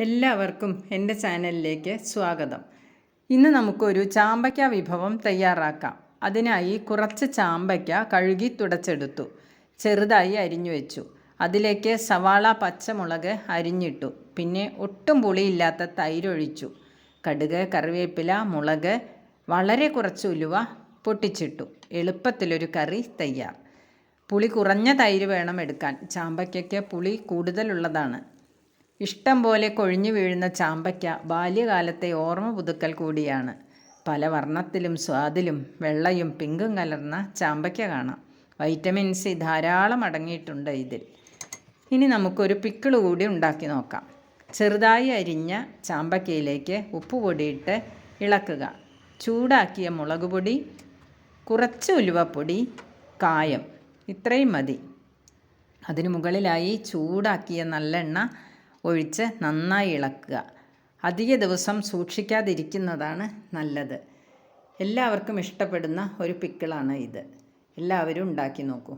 എല്ലാവർക്കും എന്റെ ചാനലിലേക്ക് സ്വാഗതം. ഇന്ന് നമുക്കൊരു ചാമ്പയ്ക്ക വിഭവം തയ്യാറാക്കാം. അതിനായി കുറച്ച് ചാമ്പയ്ക്ക കഴുകി തുടച്ചെടുത്തു. ചെറുതായി അരിഞ്ഞു വെച്ചു. അതിലേക്ക് സവാള പച്ചമുളക് അരിഞ്ഞിട്ടു. പിന്നെ ഒട്ടും പുളിയില്ലാത്ത തൈരൊഴിച്ചു കടുക് കറിവേപ്പില മുളക് വളരെ കുറച്ച് ഉലുവ പൊട്ടിച്ചിട്ടു. എളുപ്പത്തിലൊരു കറി തയ്യാർ. പുളി കുറഞ്ഞ തൈര് വേണം എടുക്കാൻ. ചാമ്പയ്ക്കൊക്കെ പുളി കൂടുതലുള്ളതാണ്. ഇഷ്ടം പോലെ കൊഴിഞ്ഞു വീഴുന്ന ചാമ്പയ്ക്ക ബാല്യകാലത്തെ ഓർമ്മ പുതുക്കൽ കൂടിയാണ്. പല വർണത്തിലും സ്വാദിലും വെള്ളയും പിങ്കും കലർന്ന ചാമ്പയ്ക്ക കാണാം. വൈറ്റമിൻ സി ധാരാളം അടങ്ങിയിട്ടുണ്ട് ഇതിൽ. ഇനി നമുക്കൊരു പിക്കിൾ കൂടി ഉണ്ടാക്കി നോക്കാം. ചെറുതായി അരിഞ്ഞ ചാമ്പയ്ക്കയിലേക്ക് ഉപ്പ് പൊടിയിട്ട് ഇളക്കുക. ചൂടാക്കിയ മുളക് പൊടി കുറച്ച് ഉലുവപ്പൊടി കായം ഇത്രയും മതി. അതിനു മുകളിലായി ചൂടാക്കിയ നല്ലെണ്ണ ഒഴിച്ച് നന്നായി ഇളക്കുക. അധിക ദിവസം സൂക്ഷിക്കാതിരിക്കുന്നതാണ് നല്ലത്. എല്ലാവർക്കും ഇഷ്ടപ്പെടുന്ന ഒരു പിക്കിളാണ് ഇത്. എല്ലാവരും ഉണ്ടാക്കി നോക്കൂ.